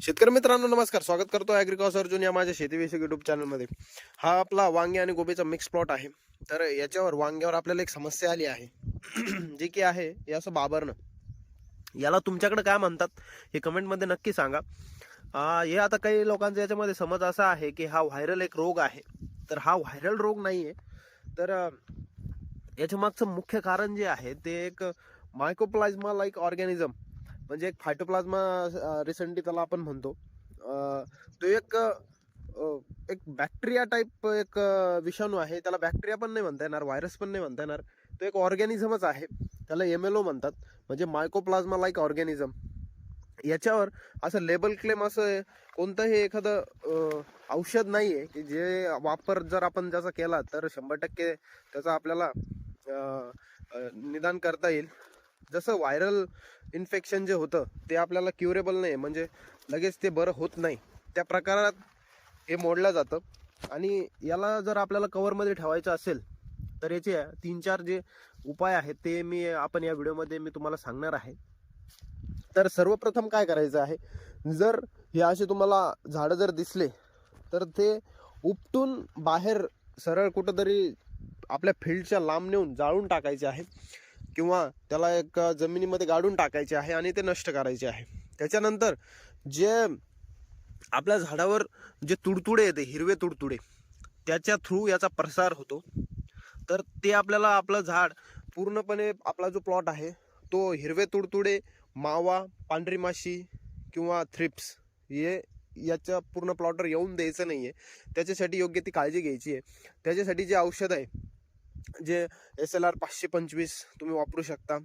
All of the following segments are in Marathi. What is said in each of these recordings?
शेतकरी मित्रांनो नमस्कार. स्वागत करतो ॲग्रिकॉस अर्जुन या माझ्या शेतीविषयक युट्यूब चॅनलमध्ये हा आपला वांगे आणि गोबीचा मिक्स प्लॉट आहे. तर याच्यावर वांग्यावर आपल्याला एक समस्या आली आहे. जी की आहे हे असं बाबरणं याला तुमच्याकडे काय म्हणतात हे कमेंटमध्ये नक्की सांगा. हे आता काही लोकांचा याच्यामध्ये समज असा आहे की हा व्हायरल एक रोग आहे. तर हा व्हायरल रोग नाही आहे तर याच्या मागचं मुख्य कारण जे आहे ते एक मायकोप्लाझ्मा लाईक ऑर्गॅनिझम म्हणजे एक फायटोप्लाझ्मा रिसेंटली त्याला आपण म्हणतो. तो एक एक बॅक्टेरिया टाईप एक विषाणू आहे. त्याला बॅक्टेरिया पण नाही म्हणता येणार व्हायरस पण नाही म्हणता येणार. तो एक ऑर्गॅनिझमच आहे. त्याला एम एल ओ म्हणतात. म्हणजे मायकोप्लाझ्मा लाईक ऑर्गॅनिझम याच्यावर असं लेबल क्लेम असं कोणतंही एखादं औषध नाही आहे की जे वापर जर आपण त्याचा केला तर शंभर टक्के त्याचा आपल्याला निदान करता येईल. जसं व्हायरल इन्फेक्शन जे होतं ते आपल्याला क्युरेबल नाही म्हणजे लगेच ते बरं होत नाही. त्या प्रकारात हे मोडलं जातं. आणि याला जर आपल्याला कवरमध्ये ठेवायचं असेल तर याचे तीन चार जे उपाय आहेत ते मी आपण या व्हिडिओमध्ये मी तुम्हाला सांगणार आहे. तर सर्वप्रथम काय करायचं आहे जर हे असे तुम्हाला झाडं जर दिसले तर ते उपटून बाहेर सरळ कुठंतरी आपल्या फील्डच्या लांब नेऊन जाळून टाकायचे आहे. किंवा त्याला एक जमिनीमध्ये गाडून टाकायचे आहे आणि ते नष्ट करायचे आहे. त्याच्यानंतर जे आपल्या झाडावर जे तुडतुडे येते हिरवे तुडतुडे त्याच्या थ्रू याचा प्रसार होतो. तर ते आपल्याला आपलं झाड पूर्णपणे आपला जो प्लॉट आहे तो हिरवे तुडतुडे मावा पांढरी माशी किंवा थ्रिप्स हे याच्या पूर्ण प्लॉटवर येऊन द्यायचं नाही आहे त्याच्यासाठी योग्य ती काळजी घ्यायची आहे. त्याच्यासाठी जे औषध आहे जे एस एल आर पाचशे पंचवीस तुम्ही वापरू शकता.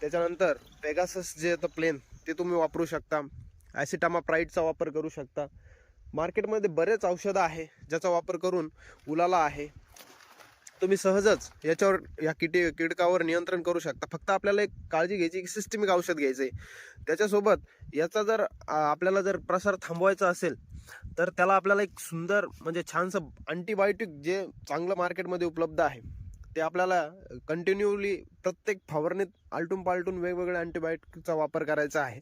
त्याच्यानंतर पेगासस जे येतं प्लेन ते तुम्ही वापरू शकता. ॲसिटामा प्राईडचा वापर करू शकता. मार्केटमध्ये बरेच औषधं आहे ज्याचा वापर करून उलाला आहे. तुम्ही सहजच याच्यावर या किटी किडकावर नियंत्रण करू शकता. फक्त आपल्याला एक काळजी घ्यायची की सिस्टमिक औषध घ्यायचं आहे त्याच्यासोबत याचा जर आपल्याला जर प्रसार थांबवायचा असेल तर त्याला आपल्याला एक सुंदर म्हणजे छानसं अँटीबायोटिक जे चांगलं मार्केटमध्ये उपलब्ध आहे ते आपल्याला कंटिन्यूली प्रत्येक फवारणीत आलटून पालटून वेगवेगळ्या अँटीबायोटिकचा वापर करायचा आहे.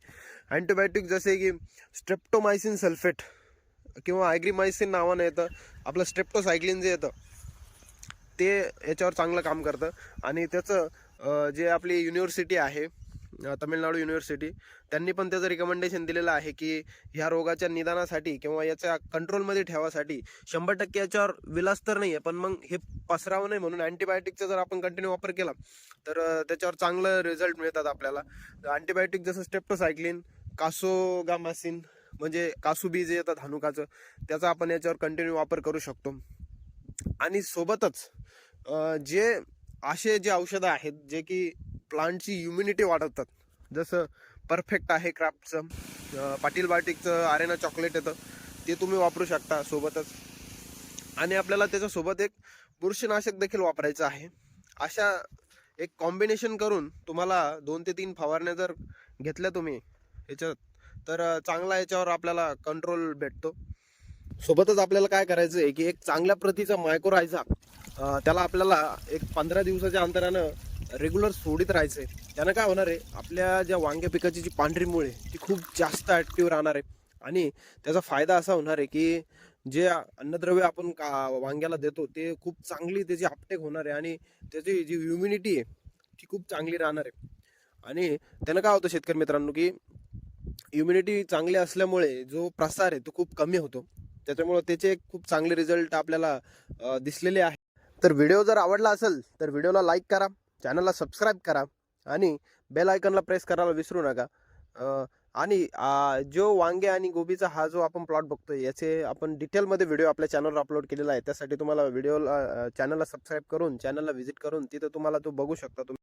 अँटीबायोटिक जसे की स्ट्रेप्टोमायसिन सल्फेट किंवा ॲग्रीमायसिन नावानं येतं आपलं स्ट्रेप्टोसायक्लिन जे येतं ते याच्यावर चांगलं काम करतं. आणि त्याचं जे आपली युनिव्हर्सिटी आहे तमिळनाडू युनिव्हर्सिटी त्यांनी पण त्याचं रिकमेंडेशन दिलेलं आहे की ह्या रोगाच्या निदानासाठी किंवा याच्या कंट्रोलमध्ये ठेवासाठी शंभर टक्के याच्यावर विलास तर नाही आहे पण मग हे पसरावं नाही म्हणून अँटीबायोटिकचा जर आपण कंटिन्यू वापर केला तर त्याच्यावर चांगलं रिझल्ट मिळतात आपल्याला. अँटीबायोटिक जसं स्टेप्टोसायक्लिन कासोगामासिन म्हणजे कासुबी जे येतात हनुकाचं त्याचा आपण याच्यावर कंटिन्यू वापर करू शकतो. आणि सोबतच जे असे जे औषधं आहेत जे की प्लांटची इम्युनिटी वाढवतात. जसं परफेक्ट आहे क्राफ्टचं पाटील बाटिकचं आरेना चॉकलेट येतं ते तुम्ही वापरू शकता सोबतच. आणि आपल्याला त्याच्यासोबत एक बुरशीनाशक देखील वापरायचं आहे. अशा एक कॉम्बिनेशन करून तुम्हाला दोन ते तीन फवारण्या जर घेतल्या तुम्ही याच्यात तर चांगला याच्यावर आपल्याला कंट्रोल भेटतो. सोबतच आपल्याला काय करायचं आहे की एक चांगल्या प्रतीचा मायक्रोरायझा त्याला आपल्याला एक पंधरा दिवसाच्या अंतरानं रेग्युलर सोडित राहायचं आहे त्यानं काय होणार आहे आपल्या ज्या वांग्या पिकाची जी पांढरी मुळे आहे ती खूप जास्त ॲक्टिव्ह राहणार आहे. आणि त्याचा फायदा असा होणार आहे की जे अन्नद्रव्य आपण का वांग्याला देतो ते खूप चांगली त्याची अपटेक होणार आहे आणि त्याची जी ह्युमिनिटी आहे ती खूप चांगली राहणार आहे. आणि त्यानं काय होतं शेतकरी मित्रांनो की इम्युनिटी चांगली असल्यामुळे जो प्रसार आहे तो खूप कमी होतो. त्याच्यामुळं त्याचे खूप चांगले रिझल्ट आपल्याला दिसलेले आहे. तर व्हिडिओ जर आवडला असेल तर व्हिडिओला लाईक करा. चॅनलला सबस्क्राईब करा आणि बेल आयकनला प्रेस करायला विसरू नका. आणि जो वांगे आणि गोबीचा हा जो आपण प्लॉट बघतो याचे आपण डिटेलमध्ये व्हिडिओ आपल्या चॅनलवर अपलोड केलेला आहे. त्यासाठी तुम्हाला व्हिडिओला चॅनलला सबस्क्राईब करून चॅनलला व्हिजिट करून तिथं तुम्हाला तो बघू शकता तुम्ही.